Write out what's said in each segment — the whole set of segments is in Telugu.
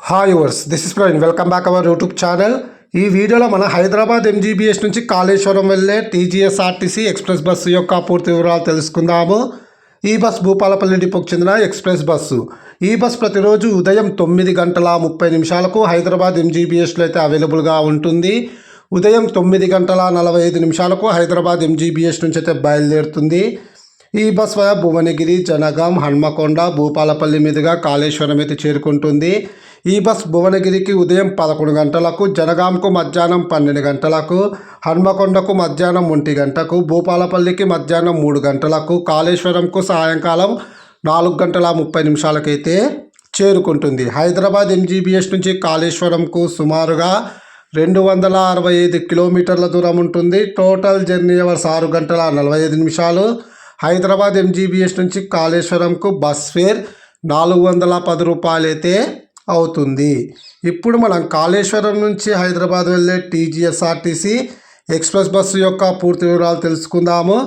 Hi yours this is Praveen welcome back our YouTube channel ఈ వీడియోలో మన హైదరాబాద్ ఎంజీబీఎస్ నుంచి కాళేశ్వరం వెళ్ళే టీజీఎస్ఆర్టీసీ ఎక్స్ప్రెస్ బస్సు యొక్క పూర్తి వివరాలు తెలుసుకుందాము. ఈ బస్ భూపాలపల్లి డిపోకు చెందిన ఎక్స్ప్రెస్ బస్సు. ఈ బస్ ప్రతిరోజు ఉదయం తొమ్మిది గంటల ముప్పై నిమిషాలకు హైదరాబాద్ ఎంజీబీఎస్లో అయితే అవైలబుల్గా ఉంటుంది. ఉదయం తొమ్మిది గంటల నలభై ఐదు నిమిషాలకు హైదరాబాద్ ఎంజీబీఎస్ నుంచి అయితే బయలుదేరుతుంది. ఈ బస్ వయ భువనగిరి జనగాం హన్మకొండ భూపాలపల్లి మీదుగా కాళేశ్వరం అయితే చేరుకుంటుంది. ఈ బస్ భువనగిరికి ఉదయం పదకొండు గంటలకు జనగాంకు మధ్యాహ్నం పన్నెండు గంటలకు హన్మకొండకు మధ్యాహ్నం ఒంటి గంటకు భూపాలపల్లికి మధ్యాహ్నం మూడు గంటలకు కాళేశ్వరంకు సాయంకాలం నాలుగు గంటల ముప్పై నిమిషాలకైతే చేరుకుంటుంది. హైదరాబాద్ ఎంజీబీఎస్ నుంచి కాళేశ్వరంకు సుమారుగా రెండు వందల అరవై ఐదు కిలోమీటర్ల దూరం ఉంటుంది. టోటల్ జర్నీ అవర్స్ ఆరు గంటల నలభై ఐదు నిమిషాలు. హైదరాబాద్ ఎంజీబీఎస్ నుంచి కాళేశ్వరంకు బస్ ఫేర్ నాలుగు వందల పది రూపాయలైతే అవుతుంది. ఇప్పుడు మనం కాళేశ్వరం నుంచి హైదరాబాద్ వెళ్ళే టీజీఎస్ఆర్టీసీ ఎక్స్ప్రెస్ బస్సు యొక్క పూర్తి వివరాలు తెలుసుకుందాము.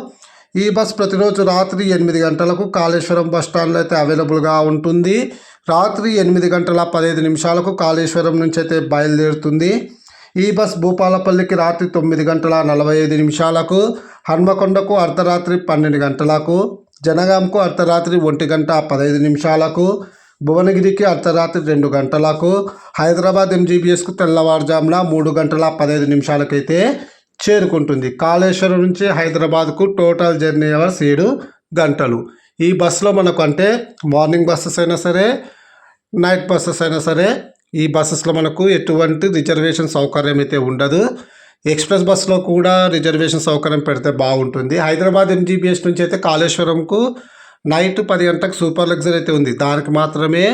ఈ బస్ ప్రతిరోజు రాత్రి ఎనిమిది గంటలకు కాళేశ్వరం బస్ స్టాండ్లో అయితే అవైలబుల్గా ఉంటుంది. రాత్రి ఎనిమిది గంటల పదహైదు నిమిషాలకు కాళేశ్వరం నుంచి అయితే బయలుదేరుతుంది. ఈ బస్ భూపాలపల్లికి రాత్రి తొమ్మిది గంటల నలభై ఐదు నిమిషాలకు హన్మకొండకు అర్ధరాత్రి పన్నెండు గంటలకు జనగాంకు అర్ధరాత్రి ఒంటి గంట పదహైదు నిమిషాలకు భువనగిరికి అర్ధరాత్రి రెండు గంటలకు హైదరాబాద్ ఎంజీబీఎస్కు తెల్లవారుజామున మూడు గంటల పదహైదు నిమిషాలకైతే చేరుకుంటుంది. కాళేశ్వరం నుంచి హైదరాబాద్కు టోటల్ జర్నీ అవర్స్ ఏడు గంటలు. ఈ బస్సులో మనకు అంటే మార్నింగ్ బస్సెస్ అయినా సరే నైట్ బస్సెస్ అయినా సరే ఈ బస్సెస్లో మనకు ఎటువంటి రిజర్వేషన్ సౌకర్యం అయితే ఉండదు. ఎక్స్ప్రెస్ బస్సులో కూడా రిజర్వేషన్ సౌకర్యం పెడితే బాగుంటుంది. హైదరాబాద్ ఎంజీబీఎస్ నుంచి అయితే కాళేశ్వరంకు నైట్ పది గంటలకు సూపర్ లగ్జరీ అయితే ఉంది. దానికి మాత్రమే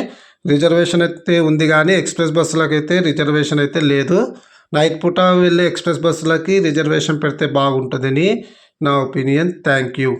రిజర్వేషన్ అయితే ఉంది కానీ ఎక్స్ప్రెస్ బస్సులకు అయితే రిజర్వేషన్ అయితే లేదు. నైట్ పూట వెళ్ళే ఎక్స్ప్రెస్ బస్సులకి రిజర్వేషన్ పెడితే బాగుంటుందని నా ఒపీనియన్. Thank you.